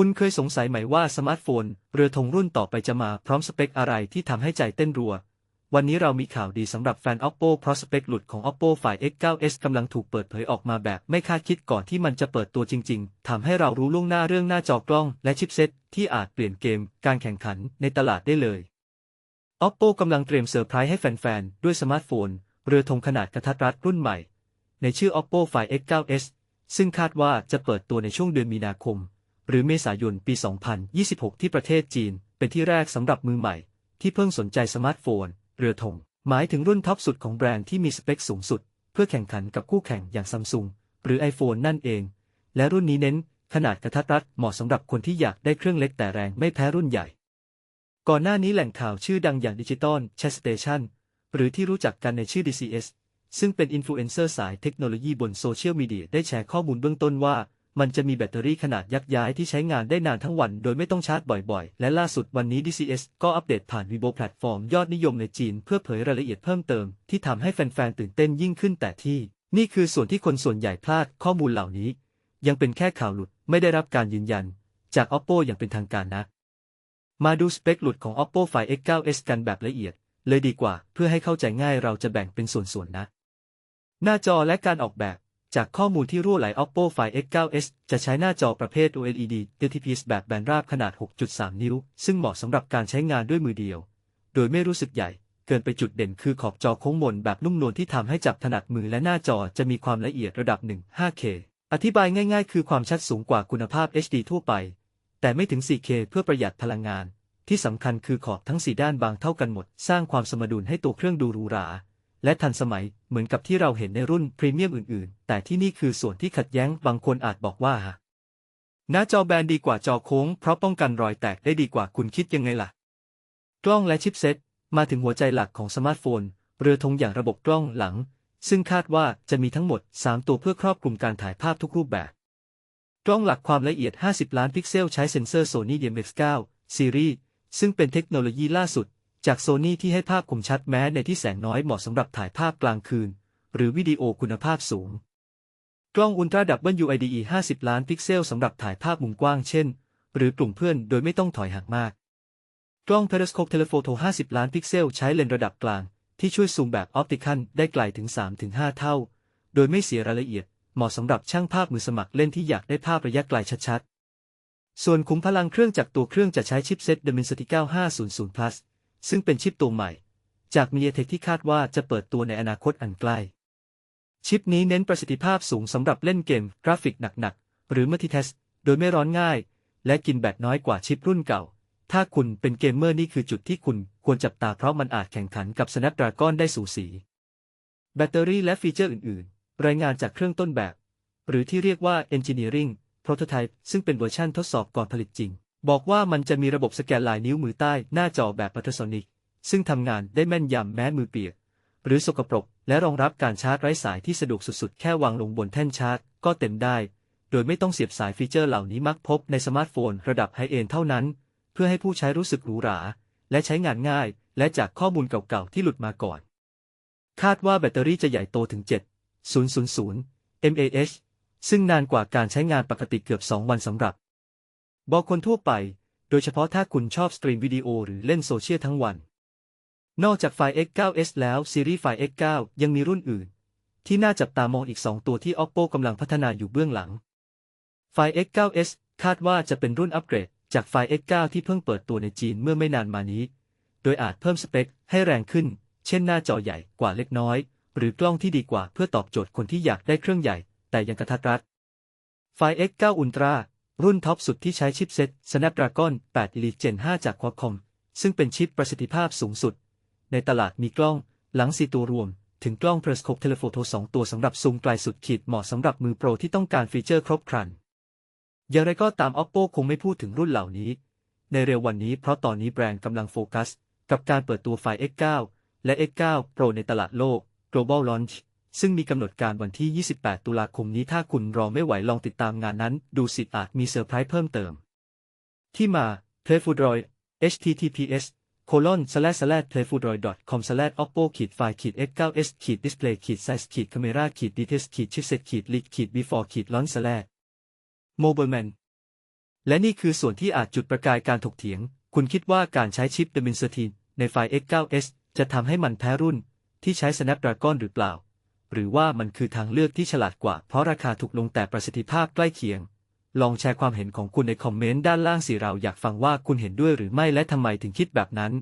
คุณเคยสงสัยไหมว่าสมาร์ทโฟน เรือธงรุ่นต่อไปจะมาพร้อมสเปคอะไรที่ทำให้ใจเต้นรัว วันนี้เรามีข่าวดีสำหรับแฟน Oppo เพราะสเปคหลุดของ Oppo Find X9s กำลังถูกเปิดเผยออกมาแบบไม่คาดคิดก่อนที่มันจะเปิดตัวจริง ๆ ทำให้เรารู้ล่วงหน้าเรื่องหน้าจอกล้อง และชิปเซ็ตที่อาจเปลี่ยนเกม การแข่งขันในตลาดได้เลย Oppo กำลังเตรียมเซอร์ไพรส์ให้แฟนๆ ด้วยสมาร์ทโฟน เรือธงขนาดกระทัดรัดรุ่นใหม่ ในชื่อ Oppo Find X9s ซึ่งคาดว่าจะเปิดตัวในช่วงเดือนมีนาคม หรือเมษายนปี 2026 ที่ประเทศจีน เป็นที่แรกสำหรับมือใหม่ ที่เพิ่งสนใจสมาร์ทโฟน เรือธงหมายถึงรุ่นท็อปสุดของแบรนด์ที่มีสเปคสูงสุด เพื่อแข่งขันกับคู่แข่งอย่างซัมซุงหรือ iPhone นั่นเอง และรุ่นนี้เน้น ขนาดกระทัดรัดเหมาะสำหรับคนที่อยากได้เครื่องเล็กแต่แรงไม่แพ้รุ่นใหญ่ ก่อนหน้านี้แหล่งข่าวชื่อดังอย่างดิจิตอลแชสเตชันหรือที่รู้จักกันในชื่อ DCS ซึ่งเป็นอินฟลูเอนเซอร์สายเทคโนโลยีบนโซเชียลมีเดียได้แชร์ข้อมูลเบื้องต้นว่า มันจะมีแบตเตอรี่ขนาดยักษ์ย้ายที่ใช้งานได้นานทั้งวันโดยไม่ต้องชาร์จบ่อยๆ และล่าสุดวันนี้ DCS ก็อัปเดตผ่าน Weibo แพลตฟอร์มยอดนิยมในจีนเพื่อเผยรายละเอียดเพิ่มเติมที่ทำให้แฟนๆ ตื่นเต้นยิ่งขึ้นแต่ที่ นี่คือส่วนที่คนส่วนใหญ่พลาดข้อมูลเหล่านี้ ยังเป็นแค่ข่าวหลุดไม่ได้รับการยืนยัน จาก Oppo อย่างเป็นทางการนะ มาดูสเปคหลุดของ Oppo Find X9s กันแบบละเอียด เลยดีกว่า เพื่อให้เข้าใจง่ายเราจะแบ่งเป็นส่วนๆนะ หน้าจอและการออกแบบ จากข้อมูลที่รั่วไหล Oppo Find X9s จะใช้หน้าจอประเภท OLED IPS แบบแบนราบขนาด 6.3 นิ้ว ซึ่งเหมาะสำหรับการใช้งานด้วยมือเดียว โดยไม่รู้สึกใหญ่ เกินไปจุดเด่นคือขอบจอโค้งมนแบบนุ่มนวลที่ทำให้จับถนัดมือและหน้าจอจะมีความละเอียดระดับ 1 5K อธิบายง่ายๆ คือความชัดสูงกว่าคุณภาพ HD ทั่วไป แต่ไม่ถึง 4K เพื่อประหยัดพลังงาน ที่สำคัญคือขอบทั้ง 4 ด้านบางเท่ากันหมด สร้างความสมดุลให้ตัวเครื่องดูหรูหรา และทันสมัยเหมือนกับที่เราเห็นในรุ่นพรีเมียมอื่น ๆ แต่ที่นี่คือส่วนที่ขัดแย้งบางคนอาจบอกว่า หน้าจอแบนดีกว่าจอโค้ง เพราะป้องกันรอยแตกได้ดีกว่าคุณคิดยังไงล่ะ กล้องและชิปเซ็ตมาถึงหัวใจหลักของสมาร์ทโฟน เรือธงอย่างระบบกล้องหลัง ซึ่งคาดว่าจะมีทั้งหมด 3 ตัวเพื่อครอบคลุมการถ่ายภาพทุกรูปแบบ กล้องหลักความละเอียด 50 ล้านพิกเซลใช้เซ็นเซอร์ Sony IMX9 ซีรีส์ซึ่งเป็นเทคโนโลยีล่าสุด จากโซนี่ที่ให้ภาพคมชัดแม้ในที่แสงน้อยเหมาะสำหรับถ่ายภาพกลางคืน หรือวิดีโอคุณภาพสูง กล้องอุลตราดับเบิล UIDE 50 ล้านพิกเซลสำหรับถ่ายภาพมุมกว้างเช่น หรือกลุ่มเพื่อนโดยไม่ต้องถอยห่างมาก กล้อง Periscope Telephoto 50 ล้านพิกเซลใช้เลนส์ระดับกลาง ที่ช่วยซูมแบบออปติคัลได้ไกลถึง 3-5 เท่า โดยไม่เสียรายละเอียด เหมาะสำหรับช่างภาพมือสมัครเล่นที่อยากได้ภาพระยะไกลชัดๆ ส่วนขุมพลังเครื่องจากตัวเครื่องจะใช้ชิปเซ็ต Dimensity 9500 Plus ซึ่งเป็นชิปตัวใหม่ จาก MediaTek ที่คาดว่าจะเปิดตัวในอนาคตอันใกล้ ชิปนี้เน้นประสิทธิภาพสูงสำหรับเล่นเกม กราฟิกหนักๆ หรือ Multitask โดยไม่ร้อนง่าย และกินแบตน้อยกว่าชิปรุ่นเก่า ถ้าคุณเป็นเกมเมอร์นี่คือจุดที่คุณควรจับตาเพราะมันอาจแข่งขันกับ Snapdragon ได้สูสี แบตเตอรี่และฟีเจอร์อื่นๆ รายงานจากเครื่องต้นแบบ หรือที่เรียกว่า Engineering Prototype ซึ่งเป็นเวอร์ชันทดสอบก่อนผลิตจริง บอกว่ามันจะมีระบบสแกนลายนิ้วมือใต้หน้าจอแบบอัลตราโซนิก ซึ่งทำงานได้แม่นยำแม้มือเปียก หรือสกปรก และรองรับการชาร์จไร้สายที่สะดวกสุดๆ แค่วางลงบนแท่นชาร์จ ก็เต็มได้ โดยไม่ต้องเสียบสายฟีเจอร์เหล่านี้มักพบในสมาร์ทโฟนระดับไฮเอ็นเท่านั้น เพื่อให้ผู้ใช้รู้สึกหรูหรา และใช้งานง่าย และจากข้อมูลเก่าๆที่หลุดมาก่อน คาดว่าแบตเตอรี่จะใหญ่โตถึง 7,000 mAh ซึ่งนานกว่าการใช้งานปกติเกือบ 2 วันสำหรับ บอกคนทั่วไป โดยเฉพาะถ้าคุณชอบสตรีมวิดีโอหรือเล่นโซเชียลทั้งวัน นอกจากไฟ X9s แล้วซีรีส์ไฟ X9 ยังมีรุ่นอื่น ที่น่าจับตามองอีก 2 ตัวที่ Oppo กำลังพัฒนาอยู่เบื้องหลัง ไฟ X9s คาดว่าจะเป็นรุ่นอัปเกรด จากไฟ X9 ที่เพิ่งเปิดตัวในจีนเมื่อไม่นานมานี้ โดยอาจเพิ่มสเปคให้แรงขึ้น เช่นหน้าจอใหญ่กว่าเล็กน้อย หรือกล้องที่ดีกว่าเพื่อตอบโจทย์คนที่อยากได้เครื่องใหญ่ แต่ยังกระทัดรัดไฟ X9 Ultra รุ่นท็อปสุดที่ใช้ชิปเซ็ต Snapdragon 8 Elite Gen 5 จาก Qualcomm ซึ่งเป็นชิปประสิทธิภาพสูงสุด ในตลาดมีกล้อง หลัง 4 ตัวรวม ถึงกล้อง Periscope Telephoto 2 ตัวสำหรับซูมไกลสุดขีดเหมาะสำหรับมือโปรที่ต้องการฟีเจอร์ครบครัน อย่างไรก็ตาม Oppo คงไม่พูดถึงรุ่นเหล่านี้ ในเร็ววันนี้เพราะตอนนี้แบรนด์กำลังโฟกัส กับการเปิดตัวไฟ X9 และ X9 Pro ในตลาดโลก Global Launch ซึ่งมีกำหนดการวันที่ 28 ตุลาคมนี้ถ้าคุณรอไม่ไหวลองติดตามงานนั้น ดูสิอาจมีเซอร์ไพรส์เพิ่มเติม ที่มา playfoodroid https colon slash slash playfoodroid com slash oppo ขีดไฟขีด x9s ขีด display ขีด size ขีด camera ขีด details ขีด chipset ขีด leak ขีด before ขีด launch slash mobileman และนี่คือส่วนที่อาจจุดประกายการถกเถียง คุณคิดว่าการใช้ชิป Dimensity ในไฟล์ X9s จะทำให้มันแพ้รุ่น ที่ใช้ Snapdragon หรือเปล่า หรือว่ามันคือทางเลือกที่ฉลาดกว่า เพราะราคาถูกลงแต่ประสิทธิภาพใกล้เคียง ลองแชร์ความเห็นของคุณในคอมเมนต์ด้านล่างสิเราอยากฟังว่าคุณเห็นด้วยหรือไม่และทำไมถึงคิดแบบนั้น